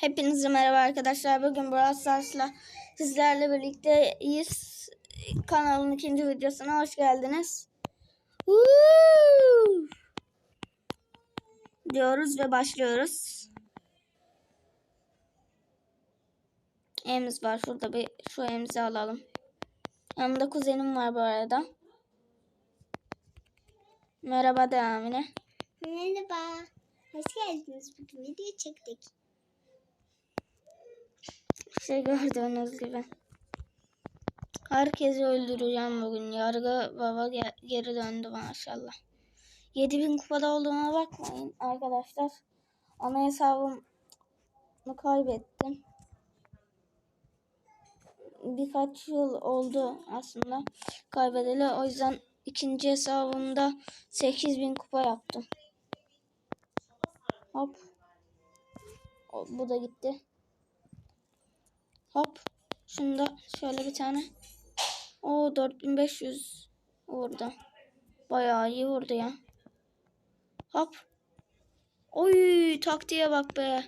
Hepinize merhaba arkadaşlar. Bugün Brawl Stars'la sizlerle birlikteyiz. Kanalın ikinci videosuna hoş geldiniz. Woo! Diyoruz ve başlıyoruz. Emz var. Şurada bir şu emzi alalım. Yanımda kuzenim var bu arada. Merhaba de Amine. Merhaba. Hoş geldiniz. Bugün video çektik. Şey gördüğünüz gibi. Herkesi öldüreceğim bugün. Yargı baba ge- geri döndü maşallah. 7000 kupada olduğuma bakmayın arkadaşlar. Ana hesabımı kaybettim. Birkaç yıl oldu aslında kaybedeli. O yüzden ikinci hesabımda 8000 kupa yaptım. Hop. Bu da gitti. Hop. Şunu da şöyle bir tane. O 4500 vurdu. Bayağı iyi vurdu ya. Hop. Oy taktiğe bak be.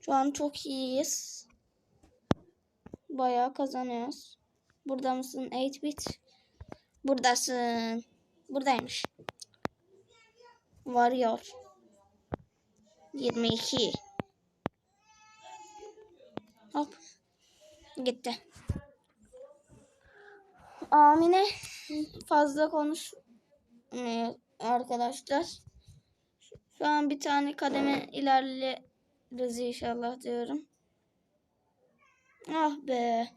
Şu an çok iyiyiz. Bayağı kazanıyoruz. Burada mısın 8 bit? Buradasın. Buradaymış. Varıyor. 22. Hop. Gitti. Amine fazla konuş arkadaşlar. Şu an bir tane kademe ilerleriz inşallah diyorum. Ah be.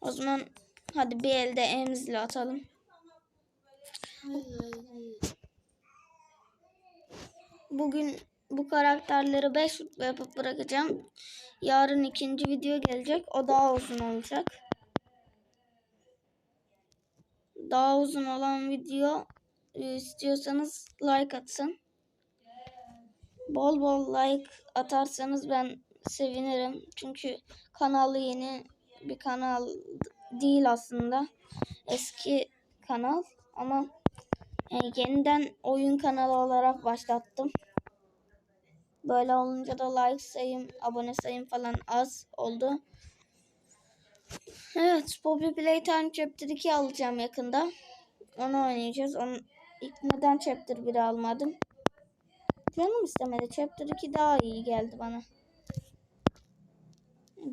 O zaman hadi bir elde emzle atalım. Bugün bu karakterleri 5 rütbe yapıp bırakacağım. Yarın ikinci video gelecek. O daha uzun olacak. Daha uzun olan video e, istiyorsanız like atsın. Bol bol like atarsanız ben sevinirim. Çünkü kanalı yeni bir kanal değil aslında. Eski kanal ama yeniden oyun kanalı olarak başlattım. Böyle olunca da like sayım, abone sayım falan az oldu. Evet, Poppy Playtime Chapter 2 alacağım yakında. Onu oynayacağız. Onu ilk neden Chapter 1'i almadım? Canım istemedi. Chapter 2 daha iyi geldi bana.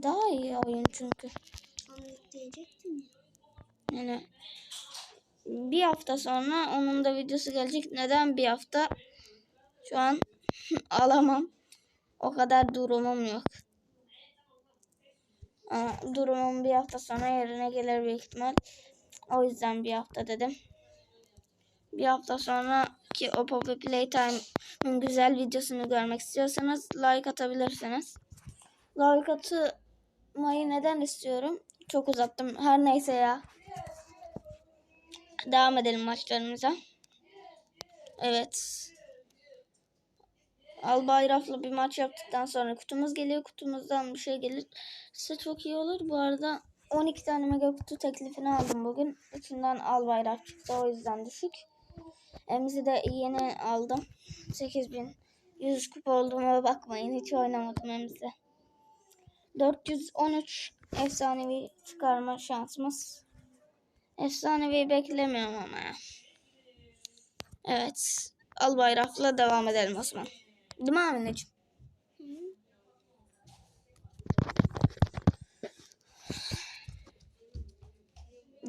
Daha iyi oyun çünkü. Diyecektim ya. Yani bir hafta sonra onun da videosu gelecek. Neden bir hafta? Şu an alamam. O kadar durumum yok. Durumum bir hafta sonra yerine gelir büyük ihtimal. O yüzden bir hafta dedim. Bir hafta sonra ki o Poppy Playtime'ın güzel videosunu görmek istiyorsanız like atabilirsiniz. Like atmayı neden istiyorum? Çok uzattım. Her neyse ya. Devam edelim maçlarımıza. Evet. Albayraf'la bir maç yaptıktan sonra kutumuz geliyor. Kutumuzdan bir şey gelirse çok iyi olur. Bu arada 12 tane mega kutu teklifini aldım bugün. İçinden Albayrak çıktı. O yüzden düşük. Emzi de yeni aldım. 8100 kupa olduğuma bakmayın. Hiç oynamadım Emzi. 413 efsanevi çıkarma şansımız. Efsanevi beklemiyorum ama ya. Evet. Albayrak'la devam edelim o zaman. Değil mi Amineciğim?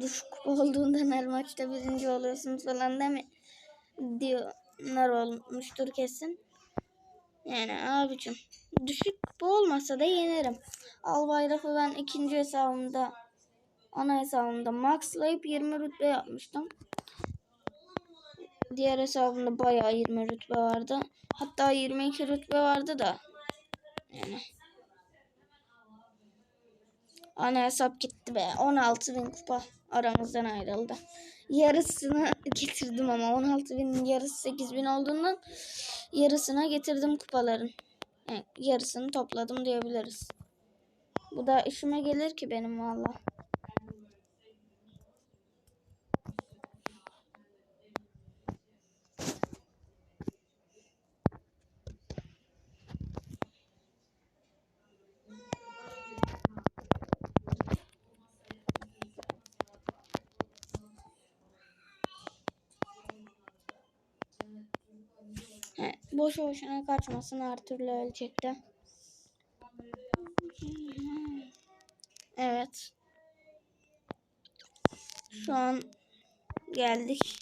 Düşük kupa olduğundan her maçta birinci oluyorsunuz falan değil mi? Diyorlar olmuştur kesin. Yani abicim düşük kupa olmasa da yenerim. Albayrak'ı ben ikinci hesabımda ana hesabımda maxlayıp 20 rütbe yapmıştım. Diğer hesabımda bayağı 20 rütbe vardı. Hatta 22 rütbe vardı da. Yani. Ana hesap gitti be. 16 bin kupa aramızdan ayrıldı. Yarısını getirdim ama 16 binin yarısı 8 bin olduğundan yarısına getirdim kupaların. Yani yarısını topladım diyebiliriz. Bu da işime gelir ki benim valla. Boşu boşuna kaçmasın her türlü ölecekti. Evet. Şu an geldik.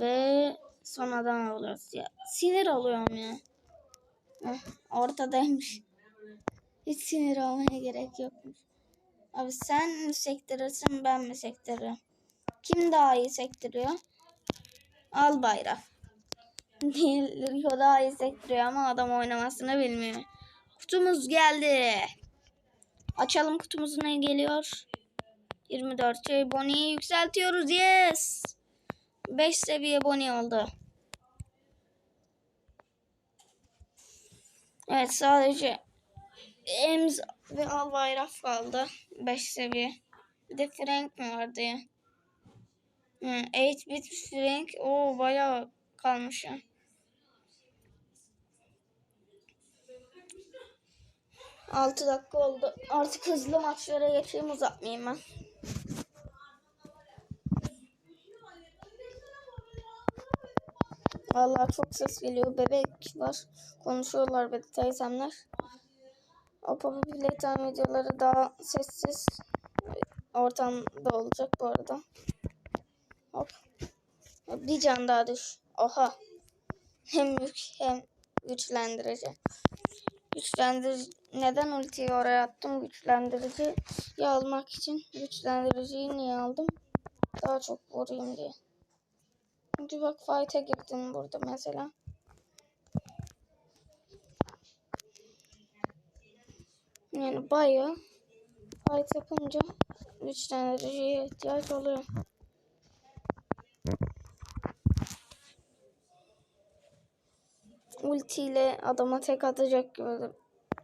Ve son adam oluyoruz ya. Sinir oluyorum ya. Heh, ortadaymış. Hiç sinir olmaya gerek yokmuş. Abi sen mi sektirirsin ben mi sektiririm? Kim daha iyi sektiriyor? Al bayrak. Diğerleri o daha iyi sektiriyor ama adam oynamasını bilmiyor. Kutumuz geldi. Açalım kutumuzu ne geliyor? 24 şey Bonnie'yi yükseltiyoruz. Yes. 5 seviye Bonnie oldu. Evet sadece Ems ve Albayrak kaldı. 5 seviye. Bir de Frank mi vardı ya? Hı, 8-bit Frank. Oo bayağı kalmış ya. Altı dakika oldu. Artık hızlı maçlara geçeyim uzatmayayım ben. Vallahi çok ses geliyor. Bebek var. Konuşuyorlar de teyzemler. Poppy Playtime videoları daha sessiz ortamda olacak bu arada. Hop. Bir can daha düş. Oha. Hem yük hem güçlendirici. Güçlendirici. Neden ultiyi oraya attım? Güçlendirici almak için. Güçlendiriciyi niye aldım? Daha çok vurayım diye. Çünkü bak fight'e girdim burada mesela. Yani bayağı fight yapınca güçlendiriciye ihtiyaç oluyor. Ultiyle adama tek atacak gibi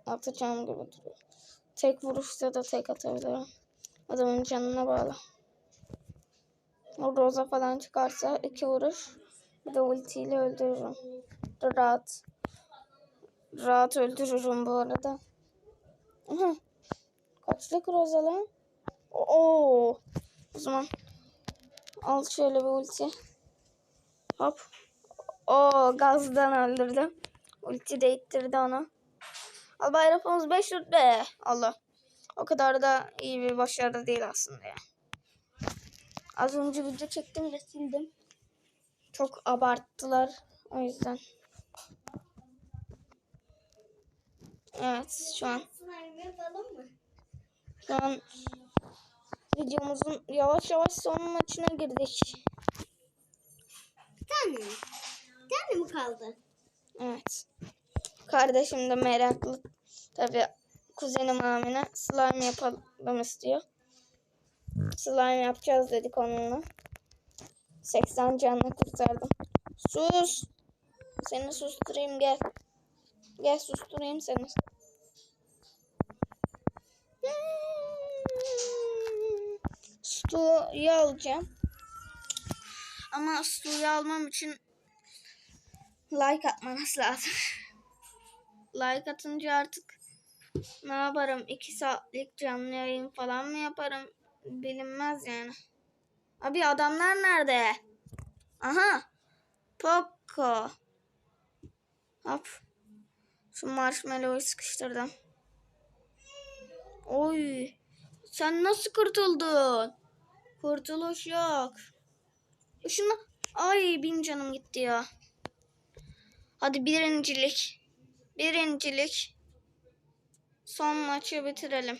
atacağım gibi duruyor. Tek vuruşta da tek atabilirim. Adamın canına bağlı. O Rosa falan çıkarsa iki vuruş. Bir de ultiyle öldürürüm. Rahat. Rahat öldürürüm bu arada. Aha. Kaçlık Rosa lan? Oo. O zaman al şöyle bir ulti. Hop. O gazdan öldürdüm. Ulti de ittirdi onu. Al bayrağımız 5 rütbe. Allah. O kadar da iyi bir başarı değil aslında ya. Az önce video çektim de sildim. Çok abarttılar. O yüzden. Evet şu an. Şu an videomuzun yavaş yavaş son maçına girdik. Bir kaldı? Evet. Kardeşim de meraklı. Tabii kuzenim Amine slime yapalım istiyor. Slime yapacağız dedik onunla. 80 canlı kurtardım. Sus. Seni susturayım gel. Gel susturayım seni. Stu'yu alacağım. Ama Stu'yu almam için like atmanız lazım. like atınca artık ne yaparım? 2 saatlik canlı yayın falan mı yaparım? Bilinmez yani. Abi adamlar nerede? Aha. Poco. Hop. Şu marshmallow'u sıkıştırdım. Oy. Sen nasıl kurtuldun? Kurtuluş yok. Şuna... Ay bin canım gitti ya. Hadi birincilik. Birincilik. Son maçı bitirelim.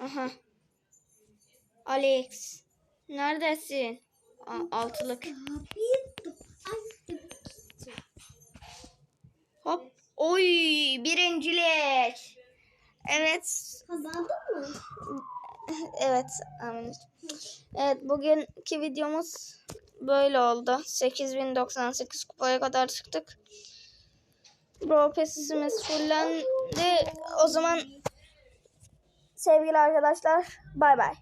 Aha. Alex. Neredesin? A- altılık. Hop. Oy birincilik. Evet. Kazandın mı? Evet. Amin. Evet bugünkü videomuz böyle oldu. 8098 kupaya kadar çıktık. Bro pesimiz fullendi. O zaman sevgili arkadaşlar bay bay.